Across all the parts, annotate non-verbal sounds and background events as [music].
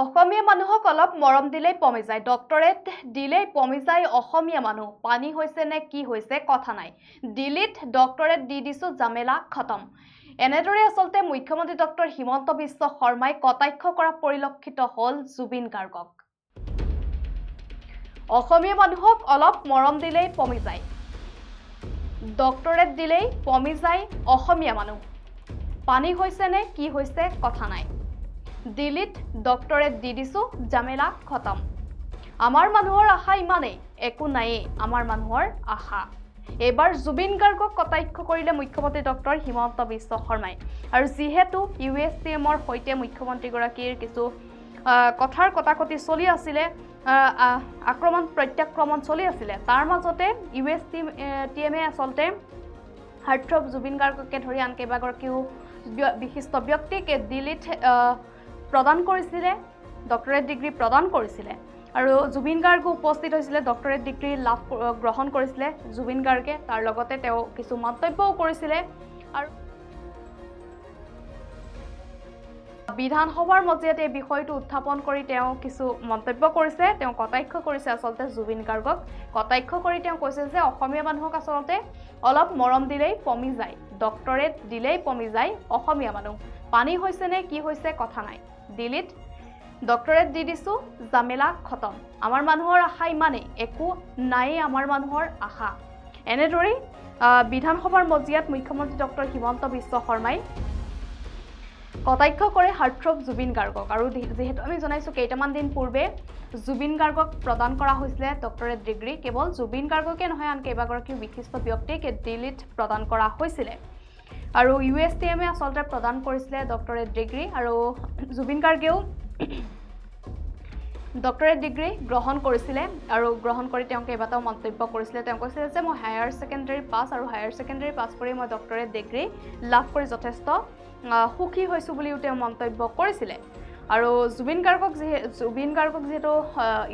অসমীয়া মানুহক অলপ মৰম দিলেই পমি যায়। ডক্টৰেট দিলেই পমি যায় অসমীয়া মানুহ। পানী হৈছে নে কি হৈছে কথা নাই। দিল্লীত ডক্টৰেট দি দিছো জামেলা খতম। এনেদৰে আচলতে মুখ্যমন্ত্ৰী ডক্টৰ হিমন্ত বিশ্ব শৰ্মাই কটাক্ষ কৰা পৰিলক্ষিত হ'ল জুবিন গাৰ্গক। অসমীয়া মানুহক অলপ মৰম দিলেই পমি যায়। ডক্টৰেট দিলেই পমি যায় অসমীয়া মানুহ। পানী হৈছে নে কি হৈছে কথা নাই। দিল্লীত ডক্টৰেট দি দিছো জামেলা খতম। আমাৰ মানুহৰ আশা ইমানেই একো নায়েই আমাৰ মানুহৰ আশা। এইবাৰ জুবিন গাৰ্গক কটাক্ষ কৰিলে মুখ্যমন্ত্ৰী ডক্টৰ হিমন্ত বিশ্ব শৰ্মাই। আৰু যিহেতু ইউ এছ টি এমৰ সৈতে মুখ্যমন্ত্ৰীগৰাকীৰ কিছু কথাৰ কটাকটি চলি আছিলে আক্ৰমণ প্ৰত্যাক্ৰমণ চলি আছিলে তাৰ মাজতে ইউ এছ টি টি এমে আচলতে হাৰ্থব জুবিন গাৰ্গকে ধৰি আন কেইবাগৰাকীও বিশিষ্ট ব্যক্তিক দিল্লীত প্ৰদান কৰিছিলে ডক্টৰেট ডিগ্ৰী প্ৰদান কৰিছিলে আৰু জুবিন গাৰ্গো উপস্থিত হৈছিলে ডক্টৰেট ডিগ্ৰী লাভ গ্ৰহণ কৰিছিলে জুবিন গাৰ্গে। তাৰ লগতে তেওঁ কিছু মন্তব্যও কৰিছিলে আৰু বিধানসভাৰ মজিয়াত এই বিষয়টো উত্থাপন কৰি তেওঁ কিছু মন্তব্য কৰিছে তেওঁ কটাক্ষ কৰিছে আচলতে জুবিন গাৰ্গক। কটাক্ষ কৰি তেওঁ কৈছে যে অসমীয়া মানুহক আচলতে অলপ মৰম দিলেই পমি যায় ডক্টৰেট দিলেই পমি যায় অসমীয়া মানুহ। পানী হৈছে নে কি হৈছে কথা নাই। দিল্লীত। ডক্টৰেট দি দিছো জামেলা খতম। আমাৰ মানুহৰ আশা ইমানেই একো নায়েই আমাৰ মানুহৰ আশা। এনেদৰেই বিধানসভাৰ মজিয়াত মুখ্যমন্ত্ৰী ডক্টৰ হিমন্ত বিশ্ব শৰ্মাই কটাক্ষ কৰে হাৰ্থব জুবিন গাৰ্গক। আৰু যিহেতু আমি জনাইছোঁ কেইটামান দিন পূৰ্বে জুবিন গাৰ্গক প্ৰদান কৰা হৈছিলে ডক্টৰেট ডিগ্ৰী। কেৱল জুবিন গাৰ্গকে নহয় আন কেইবাগৰাকীও বিশিষ্ট ব্যক্তিক দিল্লীত প্ৰদান কৰা হৈছিলে। আৰু ইউ এছ টি এমে আচলতে প্ৰদান কৰিছিলে ডক্টৰেট ডিগ্ৰী আৰু জুবিন গাৰ্গেও ডক্টৰেট ডিগ্ৰী গ্ৰহণ কৰিছিলে আৰু গ্ৰহণ কৰি তেওঁ কেইবাটাও মন্তব্য কৰিছিলে। তেওঁ কৈছিলে যে মই হায়াৰ ছেকেণ্ডেৰী পাছ আৰু হায়াৰ ছেকেণ্ডেৰী পাছ কৰি মই ডক্টৰেট ডিগ্ৰী লাভ কৰি যথেষ্ট সুখী হৈছোঁ বুলিও তেওঁ মন্তব্য কৰিছিলে। আৰু জুবিন গাৰ্গক যিহে জুবিন গাৰ্গক যিহেতু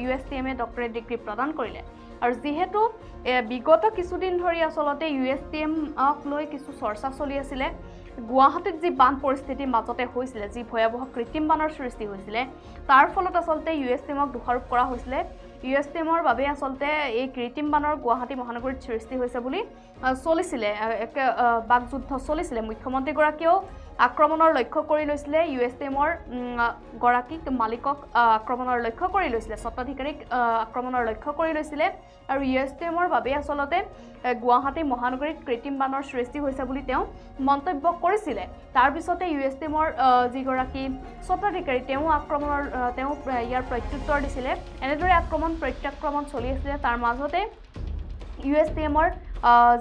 ইউ এছ টি এমে ডক্টৰেট ডিগ্ৰী প্ৰদান কৰিলে। আৰু যিহেতু বিগত কিছুদিন ধৰি আচলতে ইউ এছ টি এমক লৈ কিছু চৰ্চা চলি আছিলে, গুৱাহাটীত যি বান পৰিস্থিতিৰ মাজতে হৈছিলে, যি ভয়াৱহ কৃত্ৰিম বানৰ সৃষ্টি হৈছিলে, তাৰ ফলত আচলতে ইউ এছ টি এমক দোষাৰোপ কৰা হৈছিলে। ইউ এছ টি এমৰ বাবে আচলতে এই কৃত্ৰিম বানৰ গুৱাহাটী মহানগৰীত সৃষ্টি হৈছে বুলি চলিছিলে একে বাকযুদ্ধ চলিছিলে। মুখ্যমন্ত্ৰীগৰাকীয়েও আক্ৰমণৰ লক্ষ্য কৰি লৈছিলে ইউ এছ এমৰ গৰাকীক, মালিকক আক্ৰমণৰ লক্ষ্য কৰি লৈছিলে, স্বত্বাধিকাৰীক আক্ৰমণৰ লক্ষ্য কৰি লৈছিলে। আৰু ইউ এছ এমৰ বাবে আচলতে গুৱাহাটী মহানগৰীত কৃত্ৰিম বানৰ সৃষ্টি হৈছে বুলি তেওঁ মন্তব্য কৰিছিলে। তাৰপিছতে ইউ এছ এমৰ যিগৰাকী স্বত্বাধিকাৰী, তেওঁ আক্ৰমণৰ তেওঁ ইয়াৰ প্ৰত্যুত্তৰ দিছিলে। এনেদৰে আক্ৰমণ প্ৰত্যাক্ৰমণ চলি আছিলে। তাৰ মাজতে ইউ এছ টি এমৰ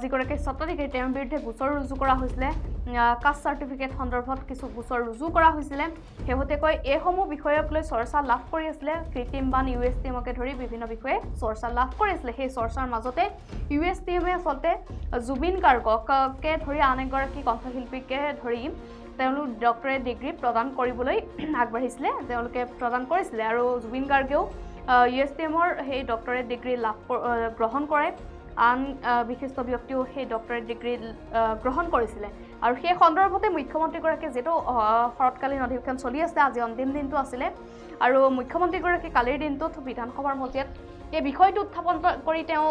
যিগৰাকী স্বত্বাধিকাৰী, তেওঁৰ বিৰুদ্ধে গোচৰ ৰুজু কৰা হৈছিলে। কাষ্ট চাৰ্টিফিকেট সন্দৰ্ভত কিছু গোচৰ ৰুজু কৰা হৈছিলে। শেহতীয়াকৈ এইসমূহ বিষয়ক লৈ চৰ্চা লাভ কৰি আছিলে। কৃত্ৰিম বান ইউ এছ টি এমকে ধৰি বিভিন্ন বিষয়ে চৰ্চা লাভ কৰি আছিলে। সেই চৰ্চাৰ মাজতে ইউ এছ টি এমে আচলতে জুবিন গাৰ্গকে ধৰি আন এগৰাকী কণ্ঠশিল্পীকে ধৰি তেওঁলোক ডক্টৰেট ডিগ্ৰী প্ৰদান কৰিবলৈ [clears throat] আগবাঢ়িছিলে তেওঁলোকে প্ৰদান কৰিছিলে। আৰু জুবিন গাৰ্গেও ইউ এছ টি এমৰ সেই ডক্টৰেট ডিগ্ৰী লাভ গ্ৰহণ কৰে। আন বিশিষ্ট ব্যক্তিও সেই ডক্টৰেট ডিগ্ৰী গ্ৰহণ কৰিছিলে। আৰু সেই সন্দৰ্ভতে মুখ্যমন্ত্ৰীগৰাকীয়ে যিহেতু শৰৎকালীন অধিৱেশন চলি আছে আজি অন্তিম দিনটো আছিলে। আৰু মুখ্যমন্ত্ৰীগৰাকী কালিৰ দিনটোত বিধানসভাৰ মজিয়াত এই বিষয়টো উত্থাপন কৰি তেওঁ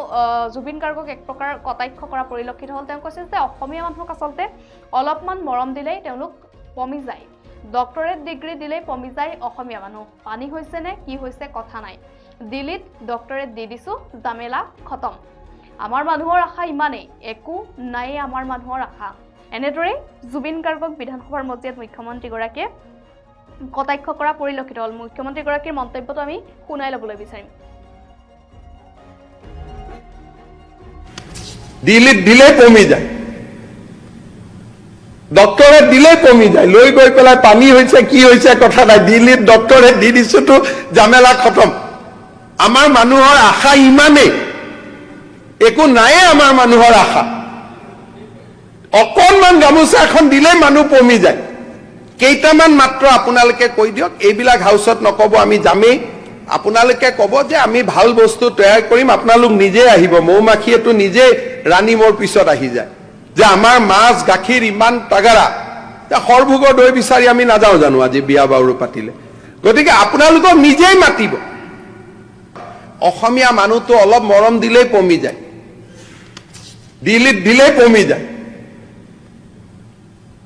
জুবিন গাৰ্গক এক প্ৰকাৰ কটাক্ষ কৰা পৰিলক্ষিত হ'ল। তেওঁ কৈছে যে অসমীয়া মানুহক আচলতে অলপমান মৰম দিলেই তেওঁলোক পমি যায়। ডক্টৰেট ডিগ্ৰী দিলেই পমি যায় অসমীয়া মানুহ। পানী হৈছে নে কি হৈছে কথা নাই। দিল্লীত ডক্টৰেট দি দিছোঁ জামেলা খতম। আমাৰ মানুহৰ আশা ইমানেই একো নায়েই আমাৰ মানুহৰ আশা। এনেদৰেই জুবিন গাৰ্গক বিধানসভাৰ মজিয়াত মুখ্যমন্ত্ৰীগৰাকীয়ে কটাক্ষ কৰা পৰিলক্ষিত হ'ল। মুখ্যমন্ত্ৰীগৰাকীৰ মন্তব্যটো আমি শুনাই ল'বলৈ বিচাৰিম। দিল্লীত দিলেই কমি যায়। ডক্টৰেট দিলেই কমি যায়। লৈ গৈ পেলাই পানী হৈছে কি হৈছে কথা নাই। দিল্লীত ডক্টৰেট দি দিছোতো জামেলা খতম। আমাৰ মানুহৰ আশা ইমানেই। একো নায়ে আমাৰ মানুহৰ আশা। অকণমান গামোচা এখন দিলেই মানুহ পমি যায়। কেইটামান মাত্ৰ আপোনালোকে কৈ দিয়ক, এইবিলাক হাউচত নক'ব, আমি যামেই। আপোনালোকে ক'ব যে আমি ভালো বস্তু তৈয়াৰ কৰিম, আপোনালোক নিজে আহিব মৌ মাখিয়েতো নিজে ৰাণী মোৰ পিছত আহি যায়। যে আমাৰ মাছ, গাখীৰ ইমান তাগাৰা। সৰভোগৰ দৈ বিচাৰি আমি নাযাওঁ জানো আজি বিয়া বাৰু পাতিলে। গতিকে আপোনালোকক নিজেই মাতিব। অসমীয়া মানুহটো অলপ মৰম দিলেই পমি যায়। দিল্লীত দিলেই পমি যায়।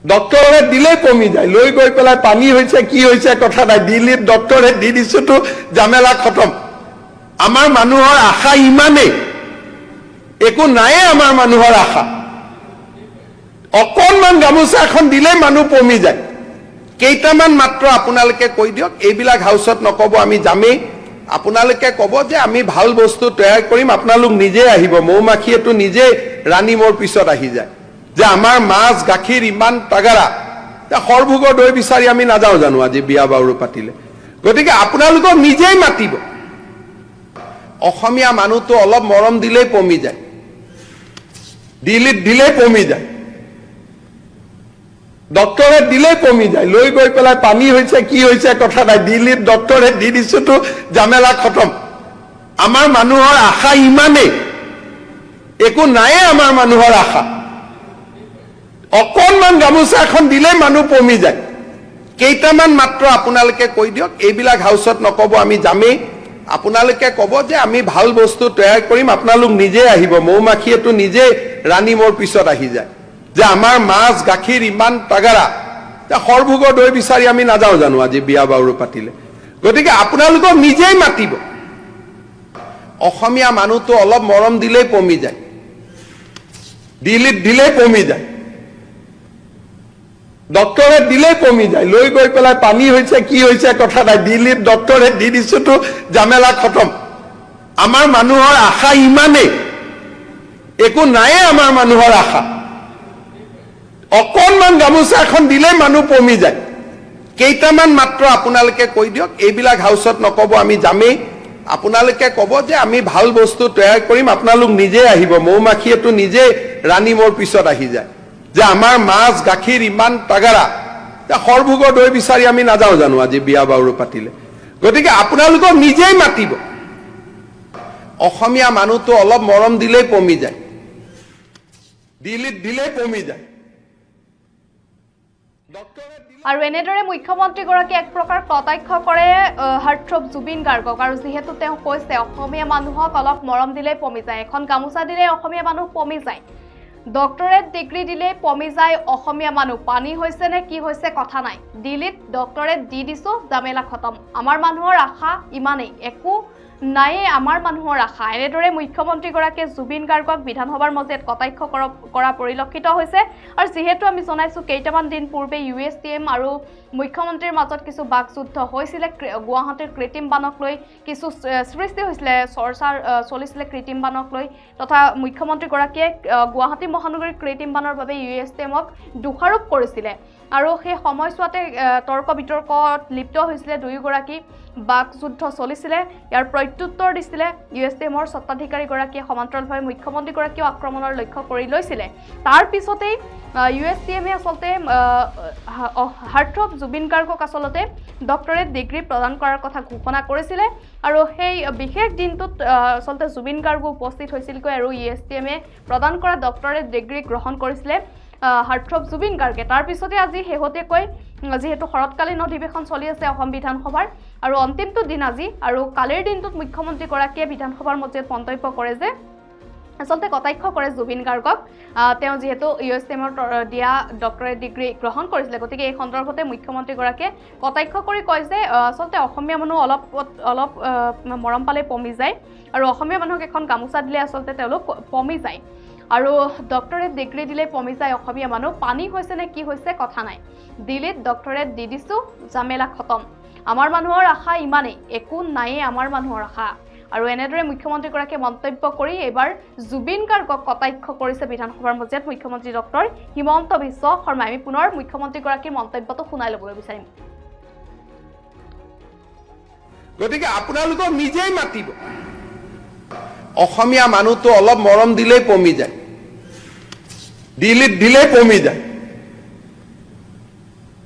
ডক্টৰে দিলেই পমি যায়। লৈ গৈ পেলাই পানী হৈছে, কি হৈছে কথা নাই। দিল্লীত ডক্টৰে দি দিছোতো জামেলা খতম। আমাৰ মানুহৰ আশা ইমানেই। একো নায়ে আমাৰ মানুহৰ আশা। অকণমান গামোচা এখন দিলেই মানুহ পমি যায়। কেইটামান মাত্ৰ আপোনালোকে কৈ দিয়ক। এইবিলাক হাউচত নক'ব, আমি যামেই। আপোনালোকে ক'ব যে আমি ভালো বস্তু তৈয়াৰ কৰিম, আপোনালোক নিজে আহিব। মৌ মাখিয়েতো নিজে ৰাণী মোৰ পিছত আহি যায়। যে আমাৰ মাছ, গাখীৰ ইমান তাগাৰা। সৰভোগৰ দৈ বিচাৰি আমি নাযাওঁ জানো আজি বিয়া বাৰু পাতিলে। গতিকে আপোনালোকক নিজেই মাতিব। অসমীয়া মানুহটো অলপ মৰম দিলেই পমি যায়। দিল্লীত দিলেই পমি যায়। ডক্টৰে দিলেই পমি যায়। লৈ গৈ পেলাই পানী হৈছে, কি হৈছে কথা নাই। দিল্লীত ডক্টৰে দি দিছোতো জামেলা খতম। আমাৰ মানুহৰ আশা ইমানেই। একো নায়ে আমাৰ মানুহৰ আশা। অকণমান গামোচা এখন দিলেই মানুহ পমি যায়। কেইটামান মাত্ৰ আপোনালোকে কৈ দিয়ক, এইবিলাক হাউচত নক'ব, আমি যামেই। আপোনালোকে ক'ব যে আমি ভালো বস্তু তৈয়াৰ কৰিম, আপোনালোক নিজে আহিব মৌ মাখিয়েতো নিজে ৰাণী মোৰ পিছত আহি যায়। যে আমাৰ মাছ, গাখীৰ ইমান তাগাৰা। সৰভোগৰ দৈ বিচাৰি আমি নাযাওঁ জানো আজি বিয়া বাৰু পাতিলে। গতিকে আপোনালোকক নিজেই মাতিব। অসমীয়া মানুহটো অলপ মৰম দিলেই পমি যায়। দিল্লীত দিলেই পমি যায়। ডক্টৰে দিলেই পমি যায়। লৈ গৈ পেলাই পানী হৈছে, কি হৈছে কথা নাই দিল্লীত ডক্টৰে দি দিছোতো জামেলা খতম। আমাৰ মানুহৰ আশা ইমানেই। একো নায়ে আমাৰ মানুহৰ আশা। অকণমান গামোচা এখন দিলেই মানুহ পমি যায়। কেইটামান মাত্ৰ আপোনালোকে কৈ দিয়ক, এইবিলাক হাউচত নক'ব, আমি যামেই। আপোনালোকে ক'ব যে আমি ভালো বস্তু তৈয়াৰ কৰিম, আপোনালোক নিজে আহিব। মৌ মাখিয়েতো নিজে ৰাণী মোৰ পিছত আহি যায়। যে আমাৰ মাছ, গাখীৰ ইমান তাগাৰা। সৰভোগৰ দৈ বিচাৰি আমি নাযাওঁ জানো আজি বিয়া বাৰু পাতিলে। গতিকে আপোনালোকক নিজেই মাতিব। অসমীয়া মানুহটো অলপ মৰম দিলেই পমি যায়। দিল্লীত দিলেই পমি যায়। আৰু এনেদৰে মুখ্যমন্ত্ৰীগৰাকীয়ে এক প্ৰকাৰ কটাক্ষ কৰে হাৰ্টথ্ৰব জুবিন গাৰ্গক। আৰু যিহেতু তেওঁ কৈছে, অসমীয়া মানুহক অলপ মৰম দিলেই পমি যায়। এখন গামোচা দিলেই অসমীয়া মানুহ পমি যায়। ডক্টৰেট ডিগ্ৰী দিলেই পমি যায় অসমীয়া মানুহ। পানী হৈছে নে কি হৈছে কথা নাই। দিল্লীত ডক্টৰেট দি দিছোঁ জামেলা খতম। আমাৰ মানুহৰ আশা ইমানেই। একো নায়ে আমাৰ মানুহৰ আশা। এনেদৰে মুখ্যমন্ত্ৰীগৰাকীয়ে জুবিন গাৰ্গক বিধানসভাৰ মজিয়াত কটাক্ষ কৰ- পৰিলক্ষিত হৈছে। আৰু যিহেতু আমি জনাইছোঁ কেইটামান দিন পূৰ্বে ইউ এছ টি এম আৰু মুখ্যমন্ত্ৰীৰ মাজত কিছু বাকযুদ্ধ হৈছিলে। গুৱাহাটীৰ কৃত্ৰিম বানক লৈ কিছু সৃষ্টি হৈছিলে চৰ্চাৰ আহ, চলিছিলে কৃত্ৰিম বানক লৈ। তথা মুখ্যমন্ত্ৰীগৰাকীয়ে গুৱাহাটী মহানগৰীৰ কৃত্ৰিম বানৰ বাবে ইউ এছ টি এমক দোষাৰোপ কৰিছিলে। আৰু সেই সময়ছোৱাতে তৰ্ক বিতৰ্কত লিপ্ত হৈছিলে দুয়োগৰাকী বাকযুদ্ধ চলিছিলে ইয়াৰ প্ৰত্যুত্তৰ দিছিলে ইউ এছ টি এমৰ স্বত্বাধিকাৰীগৰাকীয়ে সমান্তৰালভাৱে মুখ্যমন্ত্ৰীগৰাকীয়েও আক্ৰমণৰ লক্ষ্য কৰি লৈছিলে। তাৰ পিছতেই ইউ এছ টি এমে আচলতে হাৰ্থব জুবিন গাৰ্গক আচলতে ডক্টৰেট ডিগ্ৰী প্ৰদান কৰাৰ কথা ঘোষণা কৰিছিলে আৰু সেই বিশেষ দিনটোত আচলতে জুবিন গাৰ্গো উপস্থিত হৈছিলগৈ আৰু ইউ এছ টি এমে প্ৰদান কৰা ডক্টৰেট ডিগ্ৰী গ্ৰহণ কৰিছিলে। হাৰ্থব জুবিন গাৰ্গে। তাৰপিছতে আজি শেহতীয়াকৈ যিহেতু শৰৎকালীন অধিৱেশন চলি আছে অসম বিধানসভাৰ আৰু অন্তিমটো দিন আজি আৰু কালিৰ দিনটোত মুখ্যমন্ত্ৰীগৰাকীয়ে বিধানসভাৰ মজিয়াত মন্তব্য কৰে যে আচলতে কটাক্ষ কৰে জুবিন গাৰ্গক। তেওঁ যিহেতু ইউ এছ টি এমৰ দিয়া ডক্টৰেট ডিগ্ৰী গ্ৰহণ কৰিছিলে গতিকে এই সন্দৰ্ভতে মুখ্যমন্ত্ৰীগৰাকীয়ে কটাক্ষ কৰি কয় যে আচলতে অসমীয়া মানুহ অলপ অলপ মৰম পালে পমি যায় আৰু অসমীয়া মানুহক এখন গামোচা দিলে আচলতে তেওঁলোক পমি যায়। আৰু ডক্টৰেট ডিগ্ৰী দিলে পমি যায় অসমীয়া মানুহ পানী হৈছে নে কি হৈছে কথা নাই। দিল্লীত ডক্টৰেট দি দিছোঁ জামেলা খতম। আমাৰ মানুহৰ আশা ইমানেই একো নায়েই আমাৰ মানুহৰ আশা। আৰু এনেদৰে মুখ্যমন্ত্ৰীগৰাকীয়ে মন্তব্য কৰি এইবাৰ জুবিন গাৰ্গক কটাক্ষ কৰিছে বিধানসভাৰ মজিয়াত মুখ্যমন্ত্ৰী ডক্টৰ হিমন্ত বিশ্ব শৰ্মাই। আমি পুনৰ মুখ্যমন্ত্ৰীগৰাকীৰ মন্তব্যটো শুনাই ল'বলৈ বিচাৰিম। গতিকে আপোনালোকক নিজেই মাতিব। অসমীয়া মানুহটো অলপ মৰম দিলেই পমি যায়। দিল্লীত দিলেই পমি যায়।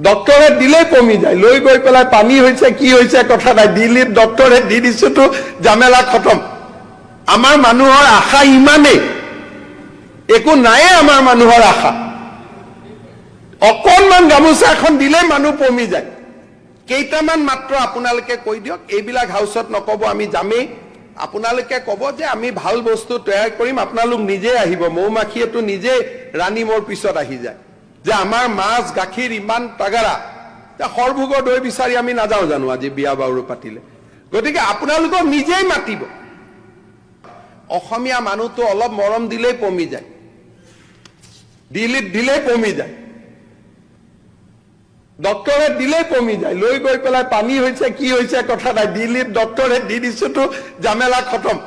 ডক্টৰে দিলেই পমি যায়। লৈ গৈ পেলাই পানী হৈছে, কি হৈছে কথা নাই। দিল্লীত ডক্টৰে দি দিছোতো জামেলা খতম। আমাৰ মানুহৰ আশা ইমানেই। একো নায়ে আমাৰ মানুহৰ আশা। অকণমান গামোচা এখন দিলেই মানুহ পমি যায়। কেইটামান মাত্ৰ আপোনালোকে কৈ দিয়ক। এইবিলাক হাউচত নক'ব, আমি যামেই। আপোনালোকে ক'ব যে আমি ভালো বস্তু তৈয়াৰ কৰিম, আপোনালোক নিজে আহিব। মৌ মাখিয়েতো নিজে ৰাণী মোৰ পিছত আহি যায়। যে আমাৰ মাছ, গাখীৰ ইমান তাগাৰা। সৰভোগৰ দৈ বিচাৰি আমি নাযাওঁ জানো আজি বিয়া বাৰু পাতিলে। গতিকে আপোনালোকক নিজেই মাতিব। অসমীয়া মানুহটো অলপ মৰম দিলেই পমি যায়। দিল্লীত দিলেই পমি যায়। ডক্টৰে দিলেই কমি যায়। লৈ গৈ পেলাই পানী হৈছে, কি হৈছে কথা নাই। দিল্লীত ডক্টৰে দি দিছোতো জামেলা খতম।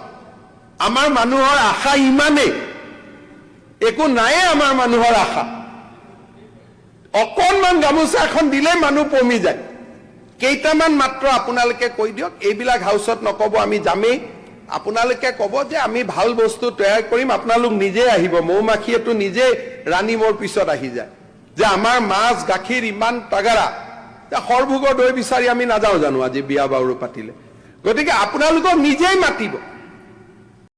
আমাৰ মানুহৰ আশা ইমানেই। একো নায়ে আমাৰ মানুহৰ আশা। অকণমান গামোচা এখন দিলেই মানুহ পমি যায়। কেইটামান মাত্ৰ আপোনালোকে কৈ দিয়ক, এইবিলাক হাউচত নক'ব, আমি যামেই। আপোনালোকে ক'ব যে আমি ভালো বস্তু তৈয়াৰ কৰিম, আপোনালোক নিজে আহিব। মৌ মাখিয়েতো নিজে ৰাণী মোৰ পিছত আহি যায়। যে আমাৰ মাছ, গাখীৰ ইমান তাগাৰা যে সৰভোগৰ দৈ বিচাৰি আমি নাযাওঁ জানো আজি বিয়া বাৰু পাতিলে। গতিকে আপোনালোকক নিজেই মাতিব।